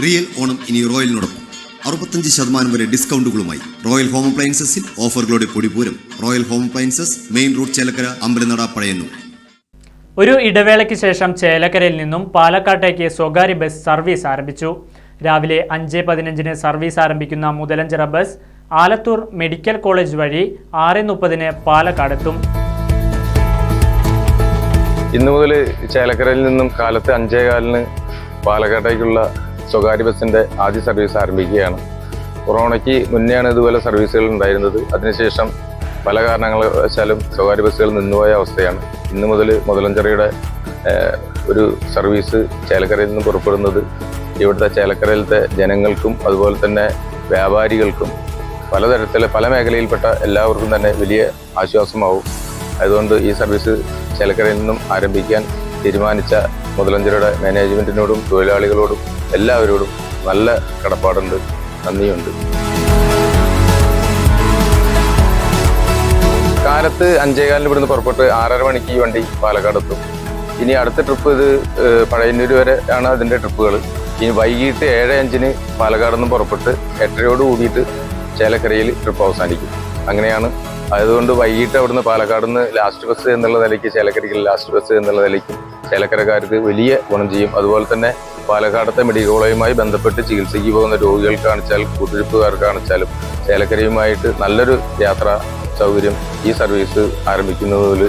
Real Onam ഇനി റോയലിനോടൊപ്പം. അറുപത്തഞ്ച് ശതമാനം വരെ ഡിസ്കൗണ്ടുകളുമായി റോയൽ ഹോം അപ്ലയൻസസിൽ ഓഫറുകളുടെ പൊടിപൂരം royal home appliances main road Chelakkara അമ്പലനട പഴയന്നൂർ. ഒരു ഇടവേളയ്ക്ക് ശേഷം ചേലക്കരയിൽ നിന്നും പാലക്കാട്ടേക്ക് സ്വകാര്യ ബസ് സർവീസ് ആരംഭിച്ചു. രാവിലെ അഞ്ച് പതിനഞ്ചിന് സർവീസ് ആരംഭിക്കുന്ന Muthalanchira bus Alathur medical college വഴി ആറ് മുപ്പതിന് പാലക്കാടെത്തും. ഇന്നു മുതൽ ചേലക്കരയിൽ നിന്നും കാലത്ത് അഞ്ചേകാലിന് പാലക്കാട്ടേക്കുള്ള സ്വകാര്യ ബസ്സിന്റെ ആദ്യ സർവീസ് ആരംഭിക്കുകയാണ്. കൊറോണയ്ക്ക് മുന്നെയാണ് ഇതുപോലെ സർവീസുകൾ ഉണ്ടായിരുന്നത്. അതിനുശേഷം പല കാരണങ്ങളാലും സ്വകാര്യ ബസ്സുകൾ നിന്നുപോയ അവസ്ഥയാണ്. ഇന്നു മുതൽ മുതലഞ്ചിറയുടെ ഒരു സർവീസ് ചേലക്കരയിൽ നിന്ന് പുറപ്പെടുന്നത്. ഇവിടുത്തെ ചേലക്കരയിലത്തെ ജനങ്ങൾക്കും അതുപോലെ തന്നെ വ്യാപാരികൾക്കും പലതരത്തിലെ പല മേഖലയിൽപ്പെട്ട എല്ലാവർക്കും തന്നെ വലിയ ആശ്വാസമാവും. അതുകൊണ്ട് ഈ സർവീസ് ചേലക്കരയിൽ നിന്നും ആരംഭിക്കാൻ തീരുമാനിച്ച മുതലഞ്ചിറയുടെ മാനേജ്മെന്റിനോടും തൊഴിലാളികളോടും എല്ലാവരോടും നല്ല കടപ്പാടുണ്ട് നന്ദിയുണ്ട്. കാലത്ത് അഞ്ചേകാലിന് ഇവിടുന്ന് പുറപ്പെട്ട് ആറര മണിക്ക് ഈ വണ്ടി പാലക്കാട് എത്തും. ഇനി അടുത്ത ട്രിപ്പ് ഇത് പഴയന്നൂർ വരെ ആണ് അതിന്റെ ട്രിപ്പുകൾ ഇനി വൈകിട്ട് ഏഴ് അഞ്ചിന് പാലക്കാട് നിന്ന് പുറപ്പെട്ട് എട്ടരയോട് കൂടിയിട്ട് ചേലക്കരയിൽ ട്രിപ്പ് അവസാനിക്കും. അങ്ങനെയാണ് അതുകൊണ്ട് വൈകിട്ട് അവിടുന്ന് പാലക്കാട് നിന്ന് ലാസ്റ്റ് ബസ് എന്നുള്ള നിലയ്ക്ക് ചേലക്കരയ്ക്ക് ലാസ്റ്റ് ബസ് എന്നുള്ള നിലയ്ക്കും ചേലക്കരക്കാർക്ക് വലിയ ഗുണം ചെയ്യും. അതുപോലെ തന്നെ പാലക്കാടത്തെ മെഡിക്കൽ കോളേജുമായി ബന്ധപ്പെട്ട് ചികിത്സയ്ക്ക് പോകുന്ന രോഗികൾക്കാണിച്ചാലും കുത്തിരിപ്പുകാർക്കാണെച്ചാലും ചേലക്കരയുമായിട്ട് നല്ലൊരു യാത്രാ സൗകര്യം ഈ സർവീസ് ആരംഭിക്കുന്നതിൽ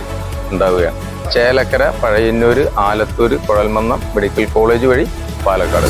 ഉണ്ടാവുകയാണ്. ചേലക്കര പഴയന്നൂർ ആലത്തൂർ കുഴൽമന്നം മെഡിക്കൽ കോളേജ് വഴി പാലക്കാട്.